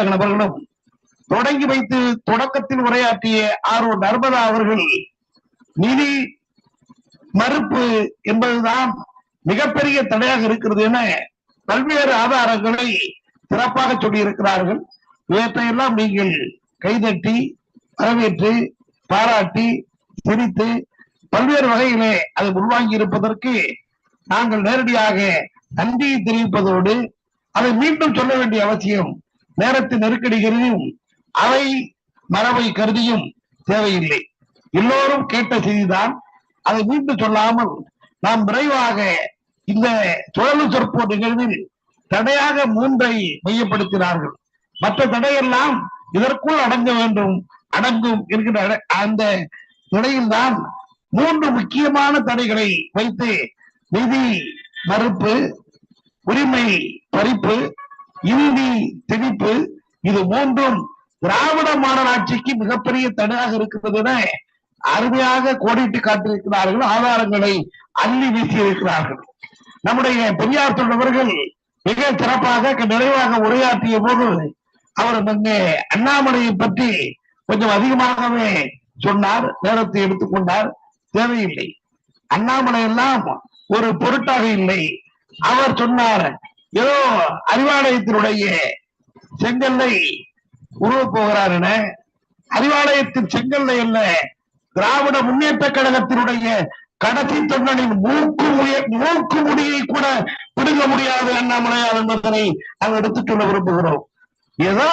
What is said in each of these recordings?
அன்பழகன் நபர்களும் தொடங்கி வைத்து தொடக்கத்தில் உரையாற்றிய ஆர்வ நர்மதா அவர்கள் நிதி மறுப்பு என்பதுதான் மிகப்பெரிய தடையாக இருக்கிறது என பல்வேறு ஆதாரங்களை சிறப்பாக சொல்லியிருக்கிறார்கள். இவற்றையெல்லாம் நீங்கள் கைதட்டி வரவேற்று பாராட்டி சிரித்து பல்வேறு வகையிலே அதை உள்வாங்கி இருப்பதற்கு நாங்கள் நேரடியாக நன்றியை தெரிவிப்பதோடு அதை மீண்டும் சொல்ல வேண்டிய அவசியம் நேரத்தின் நெருக்கடிகளையும் அவை மரபை கருதியும் தேவையில்லை. எல்லோரும் கேட்ட செய்திதான். அதை மீண்டும் சொல்லாமல் நாம் விரைவாக இந்த சுழலு சொற்போ நிகழ்வில் தடையாக மூன்றை மையப்படுத்தினார்கள். மற்ற தடையெல்லாம் இதற்குள் அடங்க வேண்டும் அடங்கும் என்கிற அட- அந்த நிலையில்தான் மூன்று முக்கியமான தடைகளை வைத்து நிதி மறுப்பு உரிமை பறிப்பு இந்தி திணிப்பு இது மூன்றும் திராவிட மாடலாட்சிக்கு மிகப்பெரிய தடையாக இருக்கிறது என அருமையாக கோடிட்டு காட்டியிருக்கிறார்கள் ஆதாரங்களை அள்ளி வீசியிருக்கிறார்கள். நம்முடைய பெரியார் தொண்டவர்கள் மிக சிறப்பாக நிறைவாக உரையாற்றிய போது அவர் அங்கே அண்ணாமலையை பற்றி கொஞ்சம் அதிகமாகவே சொன்னார் நேரத்தை எடுத்துக்கொண்டார் தேவையில்லை. அண்ணாமலை எல்லாம் ஒரு பொருட்டாக இல்லை. அவர் சொன்னார் ஏதோ அறிவாலயத்தினுடைய செங்கல்லை உருவப் போகிறார் என அறிவாலயத்தின் செங்கல்லை அல்ல திராவிட முன்னேற்ற கழகத்தினுடைய கடைசி தொண்டனின் மூக்கு முய- மூக்கு முடியை கூட பிடுங்க முடியாது அண்ணாமலையார் என்பதனை நாங்கள் எடுத்துச் சொல்ல விரும்புகிறோம். ஏதோ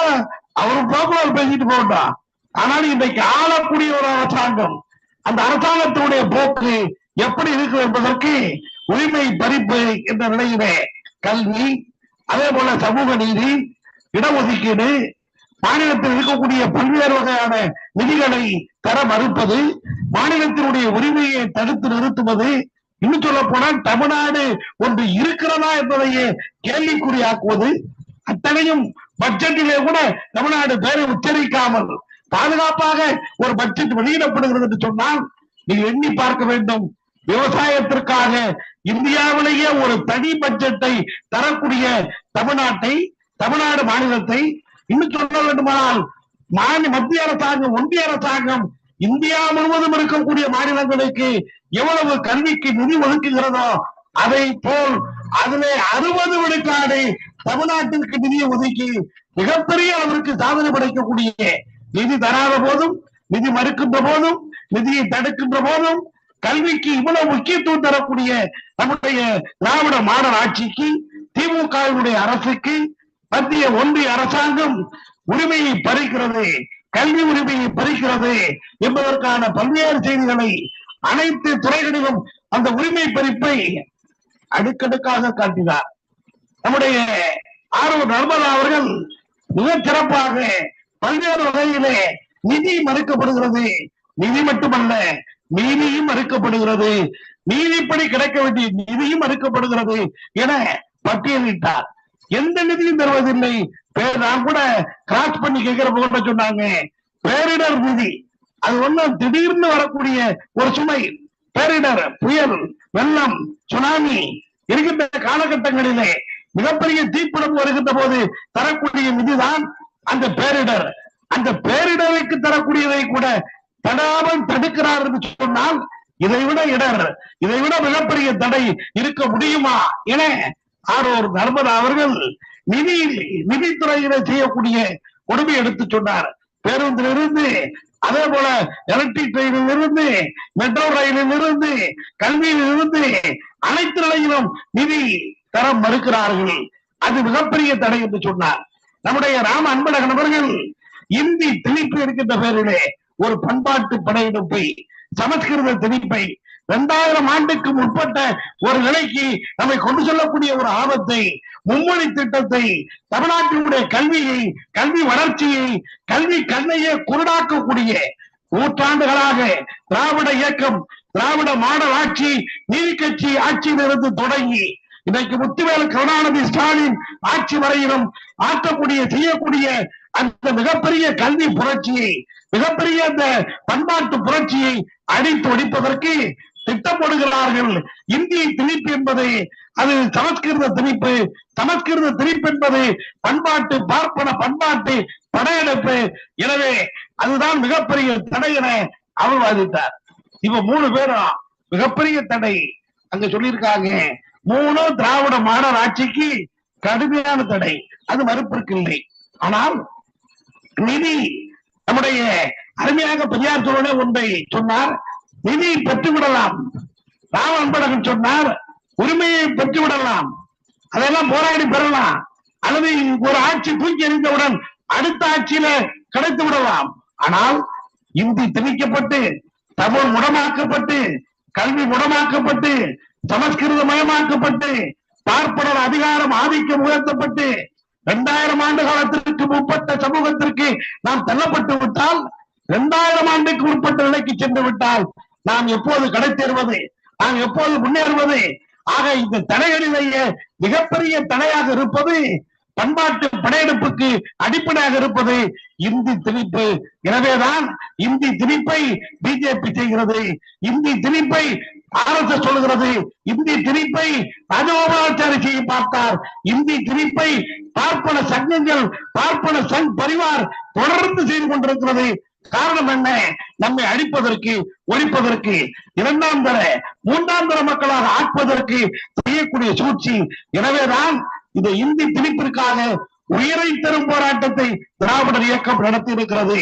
அவரு போக்குல அவர் பேசிட்டு போகட்டும் ஆனால் இன்றைக்கு ஆளக்கூடிய ஒரு அரசாங்கம் அந்த அரசாங்கத்தினுடைய போக்கு எப்படி இருக்கு என்பதற்கு உரிமை பறிப்பு என்ற நிலையிலே கல்வி அதே போல சமூக நீதி இடஒதுக்கீடு மாநிலத்தில் இருக்கக்கூடிய பல்வேறு வகையான நிதிகளை தர மறுப்பது மாநிலத்தினுடைய உரிமையை தடுத்து நிறுத்துவது இன்னும் சொல்ல போனால் தமிழ்நாடு ஒன்று இருக்கிறதா என்பதையே கேள்விக்குறியாக்குவது அத்தனையும் பட்ஜெட்டிலே கூட தமிழ்நாடு பேரை உச்சரிக்காமல் பாதுகாப்பாக ஒரு பட்ஜெட் வெளியிடப்படுகிறது என்று சொன்னால் நீங்கள் எண்ணி பார்க்க வேண்டும். விவசாயத்திற்காக இந்தியாவிலேயே ஒரு தனி பட்ஜெட்டை தரக்கூடிய தமிழ்நாட்டை தமிழ்நாடு மாநிலத்தை இன்னும் சொல்ல வேண்டுமானால் மாநில மத்திய அரசாங்கம் ஒன்றிய அரசாங்கம் இந்தியா முழுவதும் இருக்கக்கூடிய மாநிலங்களுக்கு எவ்வளவு கல்விக்கு நிதி ஒதுக்குகிறதோ அதை போல் அதிலே அறுபது விழுக்காடு தமிழ்நாட்டிற்கு நிதியை ஒதுக்கி மிகப்பெரிய அளவிற்கு சாதனை படைக்கக்கூடிய நிதி தராத போதும் நிதி மறுக்கின்ற போதும் நிதியை தடுக்கின்ற போதும் கல்விக்கு இவ்வளவு முக்கியத்துவம் தரக்கூடிய நம்முடைய திராவிட மாடல் ஆட்சிக்கு திமுகவினுடைய அரசுக்கு மத்திய ஒன்றிய அரசாங்கம் உரிமையை பறிக்கிறது கல்வி உரிமையை பறிக்கிறது என்பதற்கான பல்வேறு செய்திகளை அனைத்து துறைகளிலும் அந்த உரிமை பறிப்பை அடுக்கடுக்காக காட்டினார். நம்முடைய ஆர்வ நர்மதா அவர்கள் மிக சிறப்பாக பல்வேறு வகையிலே நிதி மறுக்கப்படுகிறது. நிதி மட்டுமல்ல நீதியும் மறுக்கப்படுகிறது. நீதிப்படி கிடைக்க வேண்டிய நிதியும் மறுக்கப்படுகிறது என பட்டியலிட்டார். எந்த நிதியும் தருவதில்லை. நான் கூட கிராஸ் பண்ணி கேட்கிற போக சொன்னாங்க. பேரிடர் நிதி. அது ஒண்ணும் திடீர்னு வரக்கூடிய ஒரு சுமை. பேரிடர் புயல் வெள்ளம் சுனாமி இருக்கின்ற காலகட்டங்களிலே மிகப்பெரிய தீப்பிடம் வருகின்ற போது தரக்கூடிய நிதிதான் அந்த பேரிடர். அந்த பேரிடருக்கு தரக்கூடியதை கூட தடாமல் தடுக்கிறார் என்று சொன்னால் இதை விட இடர் இதை விட மிகப்பெரிய தடை இருக்க முடியுமா என ஆரோர் நர்மதா அவர்கள் நிதி நிதித்துறையில செய்யக்கூடிய கொடுமை எடுத்து சொன்னார். பேருந்திலிருந்து அதே போல எலக்ட்ரிக் ரயிலில் இருந்து மெட்ரோ ரயிலில் இருந்து கல்வியில் இருந்து அனைத்து நிலையிலும் நிதி தரம் மறுக்கிறார்கள். அது மிகப்பெரிய தடை என்று சொன்னார். நம்முடைய ராம அன்பழகன் அவர்கள் இந்தி திணிப்பு இருக்கின்ற பேரிலே ஒரு பண்பாட்டு படையெடுப்பை சமஸ்கிருத திணிப்பை இரண்டாயிரம் ஆண்டுக்கு முற்பட்ட ஒரு நிலைக்கு நம்மை கொண்டு செல்லக்கூடிய ஒரு ஆபத்தை மும்மொழி திட்டத்தை தமிழ்நாட்டினுடைய கல்வியை கல்வி வளர்ச்சியை கல்வி கண்ணையே குருடாக்கக்கூடிய நூற்றாண்டுகளாக திராவிட இயக்கம் திராவிட மாடல் ஆட்சி நீதி கட்சி ஆட்சியிலிருந்து தொடங்கி இன்றைக்கு முத்துவேல் கருணாநிதி ஸ்டாலின் ஆட்சி வரையிலும் ஆற்றக்கூடிய செய்யக்கூடிய அந்த மிகப்பெரிய கல்வி புரட்சியை மிகப்பெரிய அந்த பண்பாட்டு புரட்சியை அடித்து ஒழிப்பதற்கு திட்டமிடுகிறார்கள். இந்திய திணிப்பு என்பதை அது சமஸ்கிருத திணிப்பு சமஸ்கிருத திணிப்பு என்பது பண்பாட்டு பார்ப்பன பண்பாட்டு படையெடுப்பு. எனவே அதுதான் மிகப்பெரிய தடை என அவர் வாதித்தார் இப்ப மூணு பேரும் மிகப்பெரிய தடை. அங்க சொல்லியிருக்காங்க மூணு திராவிட மாடல் ஆட்சிக்கு கடுமையான தடை. அது மறுப்பிற்கு இல்லை. ஆனால் நிதி நம்முடைய அருமையாக பெரியார் சோழனே ஒன்றை சொன்னார் நிதியை பெற்றுவிடலாம். ராம அன்பழகன் சொன்னார் உரிமையை பெற்றுவிடலாம். அதெல்லாம் போராடி பெறலாம். அல்லது ஒரு ஆட்சி தூக்கி எறிந்தவுடன் அடுத்த ஆட்சியில கிடைத்து விடலாம். ஆனால் இந்தி திணிக்கப்பட்டு தமிழ் முடமாக்கப்பட்டு கல்வி முடமாக்கப்பட்டு சமஸ்கிருத மயமாக்கப்பட்டு பார்ப்பனர் அதிகாரம் ஆதிக்கம் உயர்த்தப்பட்டு இரண்டாயிரம் ஆண்டு காலத்திற்கு முற்பட்ட சமூகத்திற்கு நாம் தள்ளப்பட்டு விட்டால் இரண்டாயிரம் ஆண்டுக்கு முற்பட்ட நிலைக்கு சென்று விட்டால் நாம் எப்போது கடை தேர்வது நாம் எப்போது முன்னேறுவது? ஆக இந்த தடைகளிலேயே மிகப்பெரிய தடையாக இருப்பது பண்பாட்டு படையெடுப்புக்கு அடிப்படையாக இருப்பது இந்தி திணிப்பு. எனவேதான் இந்தி திணிப்பை பிஜேபி செய்கிறது. இந்தி திணிப்பை ஆர்எஸ்எஸ் சொல்லுகிறது இந்தி திணிப்பை ராஜகோபாலாச்சாரி செய்ய பார்த்தார். இந்தி திணிப்பை பார்ப்பன சங்கங்கள் பார்ப்பன சங் பரிவார் தொடர்ந்து செய்து கொண்டிருக்கிறது. காரணம் என்ன? நம்மை அழிப்பதற்கு ஒழிப்பதற்கு இரண்டாம் தர மூன்றாம் தர மக்களாக ஆக்குவதற்கு செய்யக்கூடிய சூழ்ச்சி. எனவேதான் இந்த இந்தி திணிப்பிற்காக உயிரை தரும் போராட்டத்தை திராவிடர் இயக்கம் நடத்தி இருக்கிறது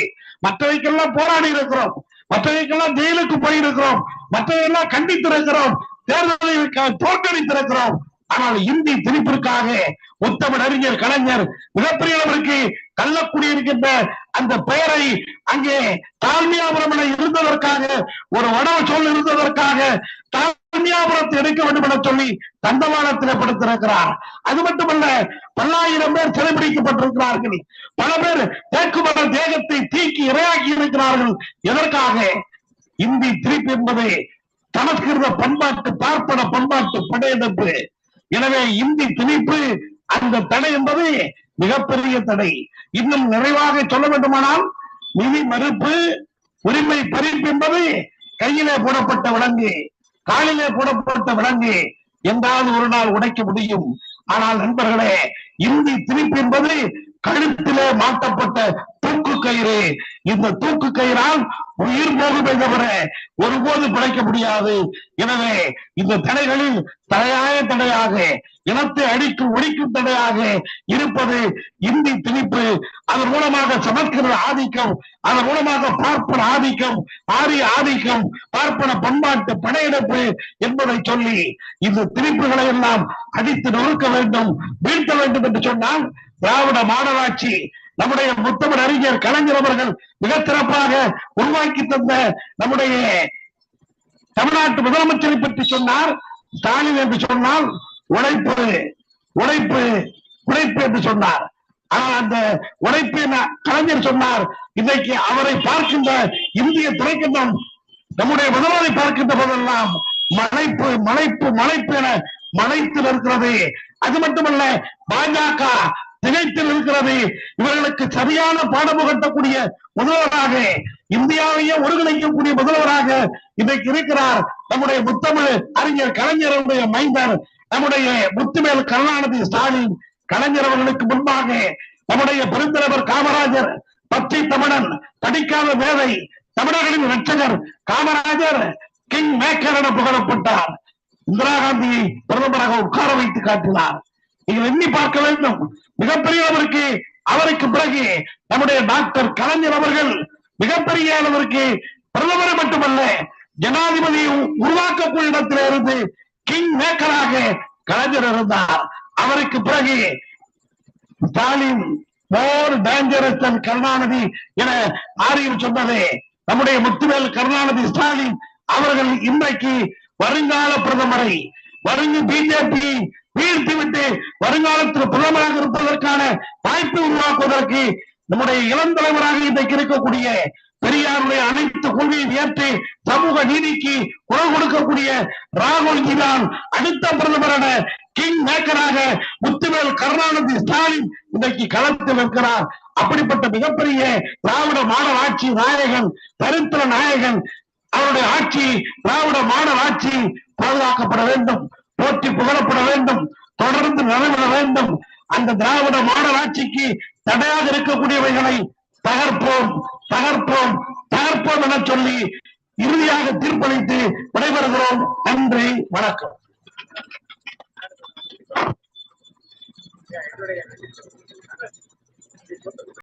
மற்றவைக்கெல்லாம் போராடி இருக்கிறோம். மற்றவைக்கெல்லாம் ஜெயிலுக்கு போயிருக்கிறோம். மற்றவையெல்லாம் கண்டித்திருக்கிறோம். தேர்தலை தோற்கடித்திருக்கிறோம். ஆனால் இந்தி திணிப்பிற்காக முத்தமிழ் அறிஞர் கலைஞர் மிகப்பெரிய அளவிற்கு கள்ளக்குடி இருக்கின்ற அந்த பெயரை அங்கே தாழ்மையாபுரம் என இருந்ததற்காக ஒரு வடவு சொல் இருந்ததற்காக தாழ்மையாபுரத்தை எடுக்க வேண்டும் என சொல்லி தண்டவாளத்தில் படுத்திருக்கிறார். அது மட்டுமல்ல பல்லாயிரம் பேர் சிறைபிடிக்கப்பட்டிருக்கிறார்கள் பல பேர் தேக்குமர தேகத்தை தீக்கி இரையாக்கி இருக்கிறார்கள். எதற்காக? இந்தி திருப்பி என்பது சமஸ்கிருத பண்பாட்டு பார்ப்பன பண்பாட்டு படையெடுப்பு. எனவே இந்தி திணிப்பு அந்த தடை என்பது மிகப்பெரிய தடை. இன்னும் நிறைவாக சொல்ல வேண்டுமானால் நிதி மறுப்பு உரிமை பறிப்பு என்பது கையிலே போடப்பட்ட விலங்கு காலிலே போடப்பட்ட விலங்கு என்றால் ஒரு நாள் உடைக்க முடியும். ஆனால் நண்பர்களே இந்தி திணிப்பு என்பது கழுத்திலே மாட்டப்பட்ட தூக்கு கயிறு. இந்த தூக்கு கயிறால் உயிர் போகுமே தவிர ஒருபோது பிழைக்க முடியாது. எனவே இந்த தடைகளில் தலையாய தடையாக இனத்தை அடிக்கும் ஒழிக்கும் தடையாக இருப்பது இந்தி திணிப்பு. அதன் மூலமாக சமஸ்கிருத ஆதிக்கம் அதன் மூலமாக பார்ப்பன ஆதிக்கம் ஆரிய ஆதிக்கம் பார்ப்பன பண்பாட்டு படையெடுப்பு என்பதை சொல்லி இந்த திணிப்புகளை எல்லாம் அடித்து நொறுக்க வேண்டும் வீழ்த்த வேண்டும் என்று சொன்னால் திராவிட மாநகராட்சி நம்முடைய முத்தமிழ் அறிஞர் கலைஞர் அவர்கள் மிக சிறப்பாக உருவாக்கி தந்த நம்முடைய தமிழ்நாட்டு முதலமைச்சரை பற்றி சொன்னார் ஸ்டாலின் என்று சொன்னால் உழைப்பு உழைப்பு உழைப்பு என்று சொன்னார். ஆனால் அந்த உழைப்பு கலைஞர் சொன்னார் இன்றைக்கு அவரை பார்க்கின்ற இந்திய திரைக்கண்டம் நம்முடைய முதல்வரை பார்க்கின்ற போதெல்லாம் மலைப்பு மலைப்பு மலைப்பு என மலைத்தில் இருக்கிறது. அது மட்டுமல்ல பாஜக திகைத்தில் இருக்கிறது. இவர்களுக்கு சரியான பாடம் புகட்டக்கூடிய முதல்வராக இந்தியாவையே ஒருங்கிணைக்கக்கூடிய முதல்வராக இன்றைக்கு இருக்கிறார் நம்முடைய முத்தமிழ் அறிஞர் கலைஞருடைய மைந்தர் நம்முடைய முத்துமேல் கருணாநிதி ஸ்டாலின் கலைஞர் அவர்களுக்கு முன்பாக நம்முடைய பெருந்தலைவர் காமராஜர் பச்சை தமிழன் படிக்காத வேலை தமிழர்களின் ரட்சகர் காமராஜர் கிங் மேக்கர் என புகழப்பட்டார். இந்திரா காந்தியை பிரதமராக உட்கார வைத்து காட்டினார். நீங்கள் எண்ணி பார்க்க வேண்டும். மிகப்பெரிய அளவிற்கு அவருக்கு பிறகு நம்முடைய டாக்டர் கலைஞர் அவர்கள் மிகப்பெரிய அளவிற்கு பிரதமரை மட்டுமல்ல ஜனாதிபதியை உருவாக்கக்கூடிய இடத்திலிருந்து கிங் மேக்கராக கலைஞர் இருந்தார். அவருக்கு பிறகு ஸ்டாலின் மோர் டேஞ்சரஸ் தன் கருணாநிதி என ஆரியர் சொன்னதே. நம்முடைய முத்துவேல் கருணாநிதி ஸ்டாலின் அவர்கள் இன்றைக்கு வருங்கால பிரதமரை வருங்க பிஜேபி வீழ்த்திவிட்டு வருங்காலத்தில் பிரதமராக இருப்பதற்கான வாய்ப்பை உருவாக்குவதற்கு நம்முடைய இளம் தலைவராக இன்றைக்கு இருக்கக்கூடிய பெரியாருடைய அனைத்து கொள்கையை ஏற்று சமூக நீதிக்கு குரல் கொடுக்கக்கூடிய ராகுல்ஜி தான் அடுத்த பிரதமரான கிங் மேக்கராக முத்துவேல் கருணாநிதி ஸ்டாலின் இன்றைக்கு களத்தில் இருக்கிறார் அப்படிப்பட்ட மிகப்பெரிய திராவிட மாடல் ஆட்சி நாயகன் தரித்திர நாயகன் அவருடைய ஆட்சி திராவிட மாடல் ஆட்சி பாதுகாக்கப்பட வேண்டும் போற்றி புகழப்பட வேண்டும் தொடர்ந்து நடைபெற வேண்டும். அந்த திராவிட மாடல் ஆட்சிக்கு தடையாக இருக்கக்கூடியவைகளை தகர்ப்போம் தகர்ப்போம் தகர்ப்போம் என சொல்லி இறுதியாக தீர்ப்பளித்து விடைபெறுகிறோம். நன்றி வணக்கம்.